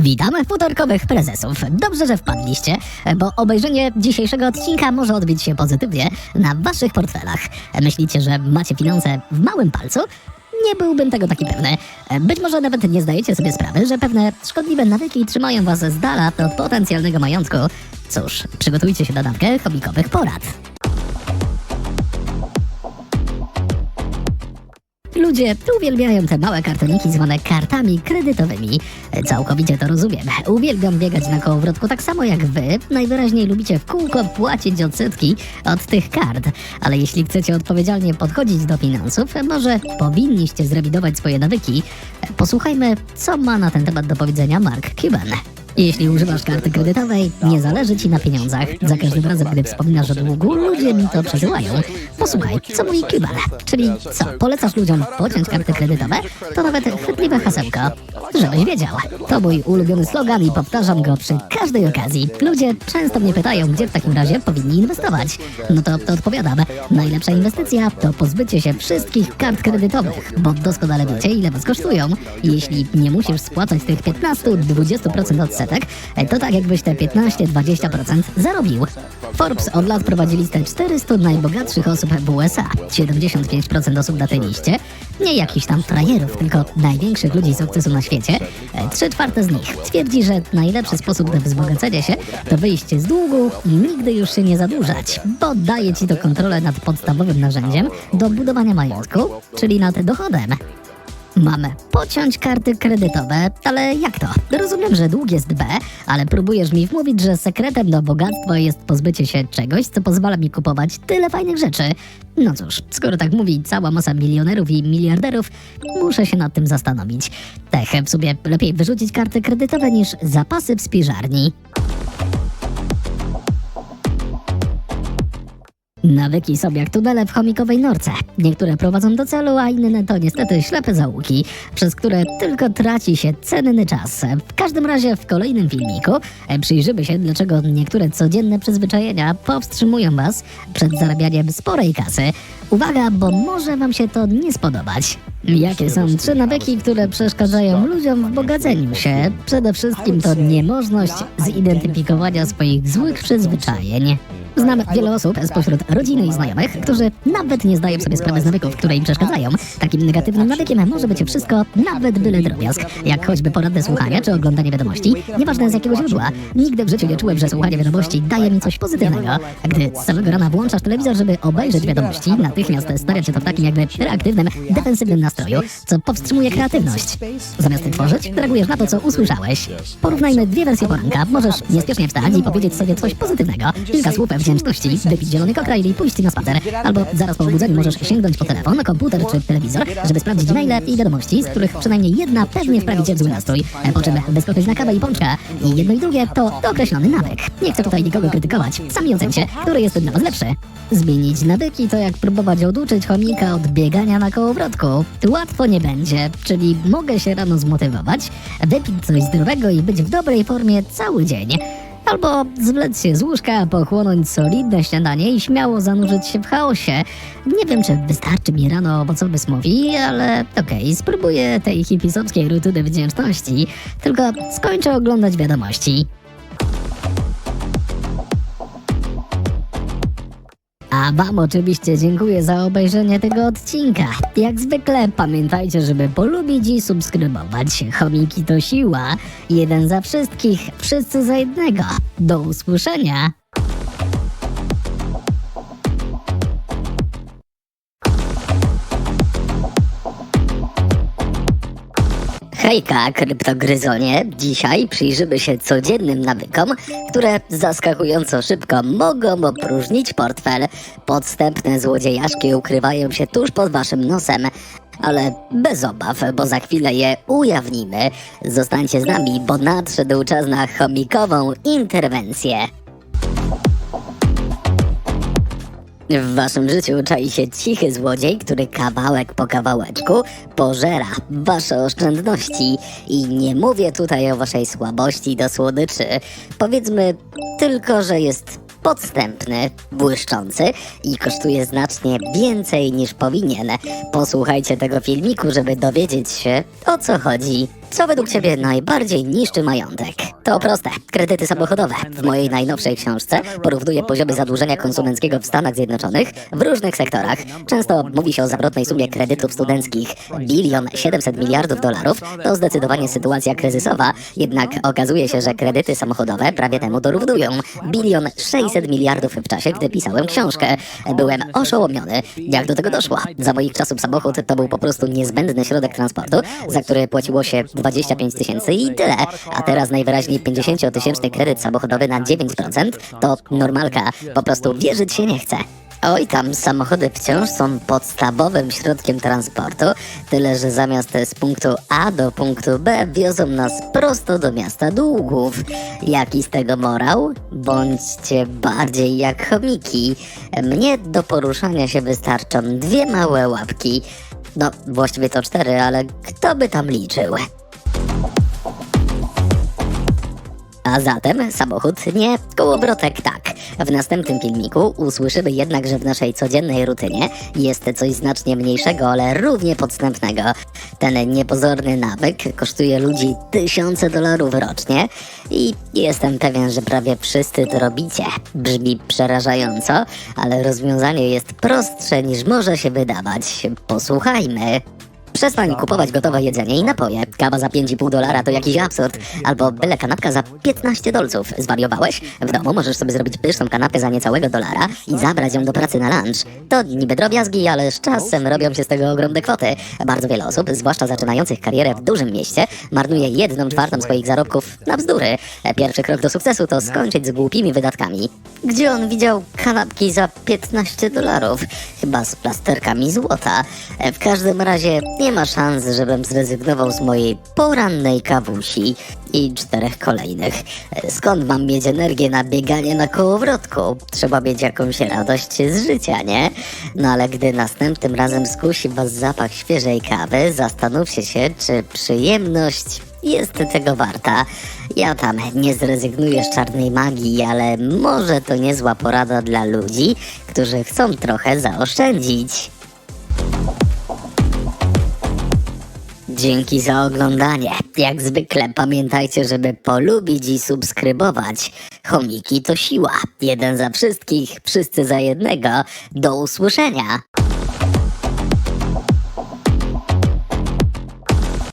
Witamy futorkowych prezesów. Dobrze, że wpadliście, bo obejrzenie dzisiejszego odcinka może odbić się pozytywnie na waszych portfelach. Myślicie, że macie finanse w małym palcu? Nie byłbym tego taki pewny. Być może nawet nie zdajecie sobie sprawy, że pewne szkodliwe nawyki trzymają was z dala od potencjalnego majątku. Cóż, przygotujcie się na dawkę chomikowych porad. Ludzie uwielbiają te małe kartoniki zwane kartami kredytowymi. Całkowicie to rozumiem. Uwielbiam biegać na kołowrotku tak samo jak wy. Najwyraźniej lubicie w kółko płacić odsetki od tych kart. Ale jeśli chcecie odpowiedzialnie podchodzić do finansów, może powinniście zrewidować swoje nawyki. Posłuchajmy, co ma na ten temat do powiedzenia Mark Cuban. Jeśli używasz karty kredytowej, nie zależy ci na pieniądzach. Za każdym razem, gdy wspominasz o długu, ludzie mi to przesyłają. Posłuchaj, co mówi Cuban. Czyli co, polecasz ludziom pociąć karty kredytowe? To nawet chwytliwe hasełko. Żebyś wiedział. To mój ulubiony slogan i powtarzam go przy każdej okazji. Ludzie często mnie pytają, gdzie w takim razie powinni inwestować. No to, to odpowiadam. Najlepsza inwestycja to pozbycie się wszystkich kart kredytowych, bo doskonale wiecie, ile was kosztują. Jeśli nie musisz spłacać tych 15-20% odsetek, to tak jakbyś te 15-20% zarobił. Forbes od lat prowadzi listę 400 najbogatszych osób w USA. 75% osób na tej liście nie jakichś tam frajerów, tylko największych ludzi sukcesu na świecie. Trzy czwarte z nich twierdzi, że najlepszy sposób na wzbogacenie się to wyjście z długu i nigdy już się nie zadłużać, bo daje ci to kontrolę nad podstawowym narzędziem do budowania majątku, czyli nad dochodem. Mamy pociąć karty kredytowe, ale jak to? Rozumiem, że dług jest B, ale próbujesz mi wmówić, że sekretem do bogactwa jest pozbycie się czegoś, co pozwala mi kupować tyle fajnych rzeczy. No cóż, skoro tak mówi cała masa milionerów i miliarderów, muszę się nad tym zastanowić. Tech, w sumie lepiej wyrzucić karty kredytowe niż zapasy w spiżarni. Nawyki są jak tunele w chomikowej norce. Niektóre prowadzą do celu, a inne to niestety ślepe zaułki, przez które tylko traci się cenny czas. W każdym razie w kolejnym filmiku przyjrzymy się, dlaczego niektóre codzienne przyzwyczajenia powstrzymują Was przed zarabianiem sporej kasy. Uwaga, bo może Wam się to nie spodobać. Jakie są trzy nawyki, które przeszkadzają ludziom w bogaceniu się? Przede wszystkim to niemożność zidentyfikowania swoich złych przyzwyczajeń. Znam wiele osób spośród rodziny i znajomych, którzy nawet nie zdają sobie sprawy z nawyków, które im przeszkadzają. Takim negatywnym nawykiem może być wszystko, nawet byle drobiazg, jak choćby poradne słuchanie czy oglądanie wiadomości, nieważne z jakiego źródła. Nigdy w życiu nie czułem, że słuchanie wiadomości daje mi coś pozytywnego. Gdy z samego rana włączasz telewizor, żeby obejrzeć wiadomości, natychmiast stawia cię to w takim jakby reaktywnym, defensywnym nastroju, co powstrzymuje kreatywność. Zamiast tworzyć, reagujesz na to, co usłyszałeś. Porównajmy dwie wersje poranka. Możesz niespiesznie wstać i powiedzieć sobie coś pozytywnego. Kilka słów wdzięczności, wypić zielony koktajl i pójść na spacer. Albo zaraz po obudzeniu możesz sięgnąć po telefon, komputer czy telewizor, żeby sprawdzić maile i wiadomości, z których przynajmniej jedna pewnie wprawi cię w zły nastrój. Po czym wyskoczyć na kawę i pączka. I jedno i drugie to określony nawyk. Nie chcę tutaj nikogo krytykować. Sami ocencie, który jest dla was lepszy. Zmienić nawyki to jak próbować oduczyć chomika od biegania na kołowrotku. Łatwo nie będzie, czyli mogę się rano zmotywować, wypić coś zdrowego i być w dobrej formie cały dzień. Albo zwlec się z łóżka, pochłonąć solidne śniadanie i śmiało zanurzyć się w chaosie. Nie wiem, czy wystarczy mi rano owocowy smoothie, ale okej, spróbuję tej hipisowskiej rutyny wdzięczności. Tylko skończę oglądać wiadomości. A Wam oczywiście dziękuję za obejrzenie tego odcinka. Jak zwykle pamiętajcie, żeby polubić i subskrybować. Chomiki to siła. Jeden za wszystkich, wszyscy za jednego. Do usłyszenia. Hejka, kryptogryzonie! Dzisiaj przyjrzymy się codziennym nawykom, które zaskakująco szybko mogą opróżnić portfel. Podstępne złodziejaszki ukrywają się tuż pod waszym nosem. Ale bez obaw, bo za chwilę je ujawnimy. Zostańcie z nami, bo nadszedł czas na chomikową interwencję. W waszym życiu czai się cichy złodziej, który kawałek po kawałeczku pożera wasze oszczędności. I nie mówię tutaj o waszej słabości do słodyczy. Powiedzmy tylko, że jest podstępny, błyszczący i kosztuje znacznie więcej niż powinien. Posłuchajcie tego filmiku, żeby dowiedzieć się o co chodzi. Co według Ciebie najbardziej niszczy majątek? To proste. Kredyty samochodowe. W mojej najnowszej książce porównuję poziomy zadłużenia konsumenckiego w Stanach Zjednoczonych w różnych sektorach. Często mówi się o zawrotnej sumie kredytów studenckich bilion 700 miliardów dolarów. To zdecydowanie sytuacja kryzysowa, jednak okazuje się, że kredyty samochodowe prawie temu dorównują. Bilion 600 miliardów w czasie, gdy pisałem książkę. Byłem oszołomiony, jak do tego doszło. Za moich czasów samochód to był po prostu niezbędny środek transportu, za który płaciło się 25 tysięcy i tyle. A teraz najwyraźniej 50-tysięczny kredyt samochodowy na 9% to normalka. Po prostu wierzyć się nie chce. Oj, tam samochody wciąż są podstawowym środkiem transportu, tyle że zamiast z punktu A do punktu B wiozą nas prosto do miasta długów. Jaki z tego morał? Bądźcie bardziej jak chomiki. Mnie do poruszania się wystarczą dwie małe łapki. No, właściwie to cztery, ale kto by tam liczył? A zatem samochód nie, kołowrotek tak. W następnym filmiku usłyszymy jednak, że w naszej codziennej rutynie jest coś znacznie mniejszego, ale równie podstępnego. Ten niepozorny nawyk kosztuje ludzi tysiące dolarów rocznie i jestem pewien, że prawie wszyscy to robicie. Brzmi przerażająco, ale rozwiązanie jest prostsze niż może się wydawać. Posłuchajmy. Przestań kupować gotowe jedzenie i napoje. Kawa za 5,5 dolara to jakiś absurd. Albo byle kanapka za 15 dolców. Zwariowałeś? W domu możesz sobie zrobić pyszną kanapkę za niecałego dolara i zabrać ją do pracy na lunch. To niby drobiazgi, ale z czasem robią się z tego ogromne kwoty. Bardzo wiele osób, zwłaszcza zaczynających karierę w dużym mieście, marnuje jedną czwartą swoich zarobków na bzdury. Pierwszy krok do sukcesu to skończyć z głupimi wydatkami. Gdzie on widział kanapki za 15 dolarów? Chyba z plasterkami złota. W każdym razie nie ma szans, żebym zrezygnował z mojej porannej kawusi i czterech kolejnych. Skąd mam mieć energię na bieganie na kołowrotku? Trzeba mieć jakąś radość z życia, nie? No ale gdy następnym razem skusi was zapach świeżej kawy, zastanówcie się, czy przyjemność jest tego warta. Ja tam nie zrezygnuję z czarnej magii, ale może to niezła porada dla ludzi, którzy chcą trochę zaoszczędzić. Dzięki za oglądanie. Jak zwykle pamiętajcie, żeby polubić i subskrybować. Chomiki to siła. Jeden za wszystkich, wszyscy za jednego. Do usłyszenia.